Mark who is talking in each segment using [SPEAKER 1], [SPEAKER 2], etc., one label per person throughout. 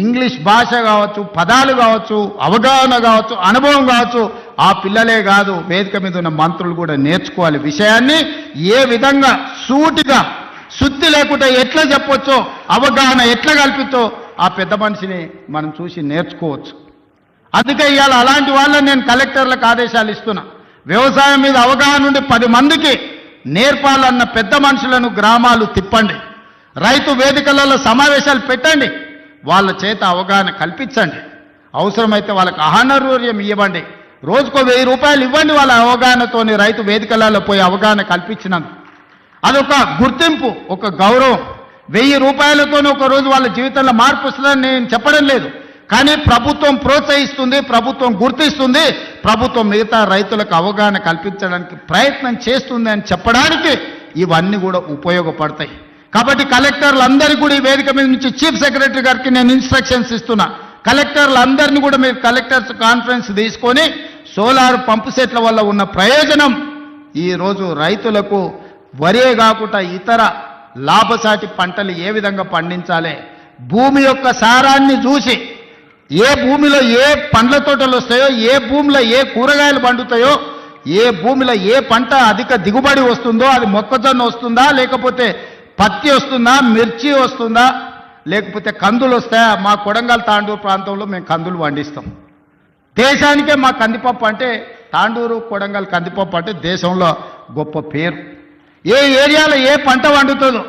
[SPEAKER 1] English భాష కావచ్చు పదాలు కావచ్చు అవగాహన కావచ్చు అనుభవం కావచ్చు ఆ పిల్లలే కాదు వేదిక మీద ఉన్న మంత్రులు కూడా నేర్చుకోవాలి విషయాన్ని. ఏ విధంగా సూటిగా శుద్ధి లేకుండా ఎట్లా చెప్పొచ్చో అవగాహన ఎట్లా కల్పించో ఆ పెద్ద మనిషిని మనం చూసి నేర్చుకోవచ్చు. అందుకే ఇవాళ అలాంటి వాళ్ళని నేను కలెక్టర్లకు ఆదేశాలు ఇస్తున్నా. వ్యవసాయం మీద అవగాహన ఉండి పది మందికి నేర్పాలన్న పెద్ద మనుషులను గ్రామాలు తిప్పండి. రైతు వేదికలలో సమావేశాలు పెట్టండి. వాళ్ళ చేత అవగాహన కల్పించండి. అవసరమైతే వాళ్ళకి ఆహానర్యం ఇవ్వండి. రోజుకో వెయ్యి రూపాయలు ఇవ్వండి వాళ్ళ అవగాహనతోని రైతు వేదికలలో పోయి అవగాహన కల్పించినందుకు. అదొక గుర్తింపు ఒక గౌరవం. వెయ్యి రూపాయలతోనే ఒక రోజు వాళ్ళ జీవితంలో మార్పు వస్తుందని నేను చెప్పడం లేదు. కానీ ప్రభుత్వం ప్రోత్సహిస్తుంది ప్రభుత్వం గుర్తిస్తుంది ప్రభుత్వం మిగతా రైతులకు అవగాహన కల్పించడానికి ప్రయత్నం చేస్తుంది అని చెప్పడానికి ఇవన్నీ కూడా ఉపయోగపడతాయి. కాబట్టి కలెక్టర్లందరికీ కూడా ఈ వేదిక మీద నుంచి చీఫ్ సెక్రటరీ గారికి నేను ఇన్స్ట్రక్షన్స్ ఇస్తున్నా. కలెక్టర్లందరినీ కూడా మీరు కలెక్టర్స్ కాన్ఫరెన్స్ తీసుకొని సోలార్ పంపు సెట్ల వల్ల ఉన్న ప్రయోజనం ఈరోజు రైతులకు వరే కాకుండా ఇతర లాభసాటి పంటలు ఏ విధంగా పండించాలి? భూమి యొక్క సారాన్ని చూసి ఏ భూమిలో ఏ పండ్ల తోటలు వస్తాయో ఏ భూమిలో ఏ కూరగాయలు పండుతాయో ఏ భూమిలో ఏ పంట అధిక దిగుబడి వస్తుందో అది మొక్కజొన్న వస్తుందా లేకపోతే పత్తి వస్తుందా మిర్చి వస్తుందా లేకపోతే కందులు వస్తాయా? మా కొడంగల్ తాండూరు ప్రాంతంలో మేము కందులు పండిస్తాం. దేశానికే మా కందిపప్పు అంటే తాండూరు కొడంగల్ కందిపప్పు అంటే దేశంలో గొప్ప పేరు. ఏ ఏరియాలో ఏ పంట వండుతుందో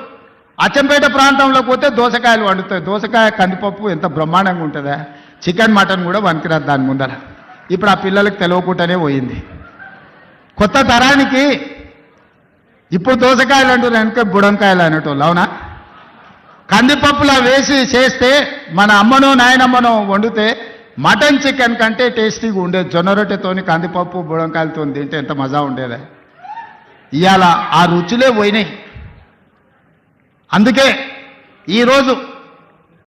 [SPEAKER 1] అచ్చంపేట ప్రాంతంలో పోతే దోసకాయలు వండుతాయి. దోసకాయ కందిపప్పు ఎంత బ్రహ్మాండంగా ఉంటుందా? చికెన్ మటన్ కూడా వనికిరాదు దాని ముందర. ఇప్పుడు ఆ పిల్లలకు తెలియకుండానే పోయింది. కొత్త తరానికి ఇప్పుడు దోసకాయలు అంటారు వెనక బుడంకాయలు అనేటోళ్ళు అవునా? కందిపప్పులా వేసి చేస్తే మన అమ్మను నాయనమ్మను వండితే మటన్ చికెన్ కంటే టేస్టీగా ఉండేది జొన్న రొట్టెతోని కందిపప్పు బుడంకాయలతో తింటే ఎంత మజా ఉండేది. ఇవాళ ఆ రుచులే పోయినాయి. అందుకే ఈరోజు